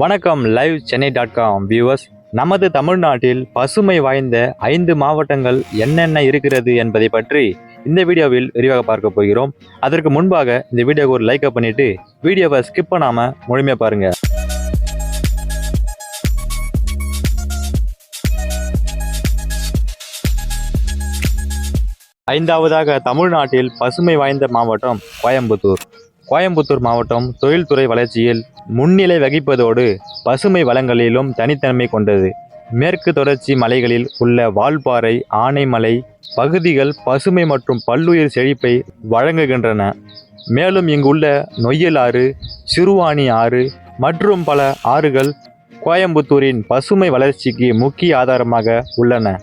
வணக்கம் live Chennai dot com viewers நமது தமிழ்நாட்டில் பசுமை வாய்ந்த ஐந்து மாவட்டங்கள் என்னென்ன இருக்கிறது என்பதை பற்றி இந்த வீடியோவில் விரிவாக பார்க்க போகிறோம். அதற்கு முன்பாக இந்த வீடியோக்கு ஒரு லைக்கை பண்ணிட்டு வீடியோவை ஸ்கிப் பண்ணாமல் முழுமையாக பாருங்க. ஐந்தாவதாக தமிழ்நாட்டில் பசுமை வாய்ந்த மாவட்டம் கோயம்புத்தூர். கோயம்புத்தூர் மாவட்டம் தொழில்துறை வளர்ச்சியில் முன்னிலை வகிப்பதோடு பசுமை வளங்களிலும் தனித்தன்மை கொண்டது. மேற்கு தொடர்ச்சி மலைகளில் உள்ள வால்பாறை ஆனைமலை பகுதிகள் பசுமை மற்றும் பல்லுயிர் செழிப்பை வழங்குகின்றன. மேலும் இங்குள்ள நொய்யல் ஆறு சிறுவாணி ஆறு மற்றும் பல ஆறுகள் கோயம்புத்தூரின் பசுமை வளர்ச்சிக்கு முக்கிய ஆதாரமாக உள்ளன.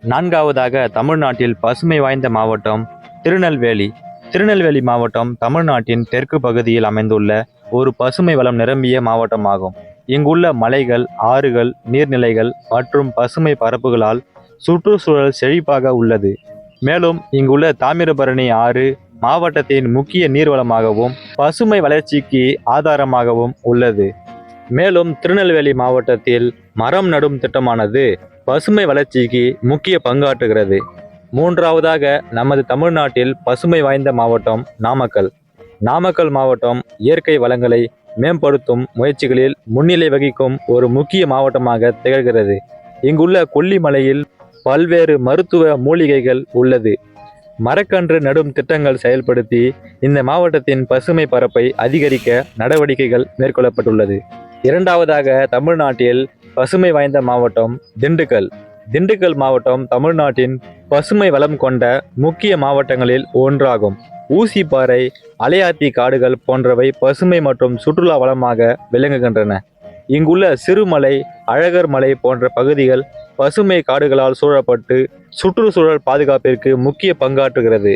நான்காவதாக தமிழ்நாட்டில் பசுமை வாய்ந்த மாவட்டம் திருநெல்வேலி. திருநெல்வேலி மாவட்டம் தமிழ்நாட்டின் தெற்கு பகுதியில் அமைந்துள்ள ஒரு பசுமை வளம் நிரம்பிய மாவட்டமாகும். இங்குள்ள மலைகள் ஆறுகள் நீர்நிலைகள் மற்றும் பசுமை பரப்புகளால் சுற்றுச்சூழல் செழிப்பாக உள்ளது. மேலும் இங்குள்ள தாமிரபரணி ஆறு மாவட்டத்தின் முக்கிய நீர்வளமாகவும் பசுமை வளர்ச்சிக்கு ஆதாரமாகவும் உள்ளது. மேலும் திருநெல்வேலி மாவட்டத்தில் மரம் நடும் திட்டமானது பசுமை வளர்ச்சிக்கு முக்கிய பங்காற்றுகிறது. மூன்றாவதாக நமது தமிழ்நாட்டில் பசுமை வாய்ந்த மாவட்டம் நாமக்கல். நாமக்கல் மாவட்டம் இயற்கை வளங்களை மேம்படுத்தும் முயற்சிகளில் முன்னிலை வகிக்கும் ஒரு முக்கிய மாவட்டமாக திகழ்கிறது. இங்குள்ள கொல்லிமலையில் பல்வேறு மருத்துவ மூலிகைகள் உள்ளது. மரக்கன்று நடும் திட்டங்கள் செயல்படுத்தி இந்த மாவட்டத்தின் பசுமை பரப்பை அதிகரிக்க நடவடிக்கைகள் மேற்கொள்ளப்பட்டுள்ளது. இரண்டாவதாக தமிழ்நாட்டில் பசுமை வாய்ந்த மாவட்டம் திண்டுக்கல். திண்டுக்கல் மாவட்டம் தமிழ்நாட்டின் பசுமை வளம் கொண்ட முக்கிய மாவட்டங்களில் ஒன்றாகும். ஊசிப்பாறை அலையாத்தி காடுகள் போன்றவை பசுமை மற்றும் சுற்றுலா வளமாக விளங்குகின்றன. இங்குள்ள சிறுமலை அழகர் மலை போன்ற பகுதிகள் பசுமை காடுகளால் சூழப்பட்டு சுற்றுச்சூழல் பாதுகாப்பிற்கு முக்கிய பங்காற்றுகிறது.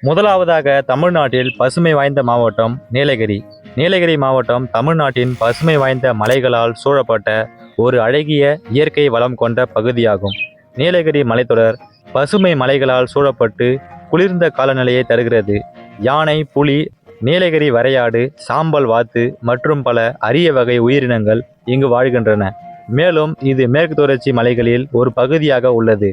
முதலாவதாக தமிழ்நாட்டில் பசுமை வாய்ந்த மாவட்டம் நீலகிரி. நீலகிரி மாவட்டம் தமிழ்நாட்டின் பசுமை வாய்ந்த மலைகளால் சூழப்பட்ட ஒரு அழகிய இயற்கை வளம் கொண்ட பகுதியாகும். நீலகிரி மலைத்தொடர் பசுமை மலைகளால் சூழப்பட்டு குளிர்ந்த காலநிலையை தருகிறது. யானை புலி நீலகிரி வரையாடு சாம்பல் வாத்து மற்றும் பல அரிய வகை உயிரினங்கள் இங்கு வாழ்கின்றன. மேலும் இது மேற்கு தொடர்ச்சி மலைகளில் ஒரு பகுதியாக உள்ளது.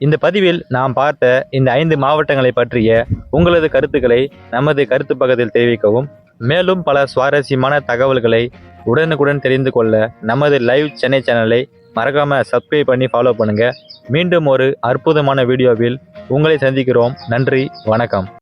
இந்த பதிவில் நாம் பார்த்த இந்த ஐந்து மாவட்டங்களை பற்றிய உங்களது கருத்துக்களை நமது கருத்து பக்கத்தில் தெரிவிக்கவும் மேலும் பல சுவாரஸ்யமான தகவல்களை உடனுக்குடன் தெரிந்து கொள்ள நமது லைவ் சென்னை சேனலை மறக்காமல் சப்ஸ்கிரைப் பண்ணி ஃபாலோ பண்ணுங்கள் மீண்டும் ஒரு அற்புதமான வீடியோவில் உங்களை சந்திக்கிறோம். நன்றி வணக்கம்.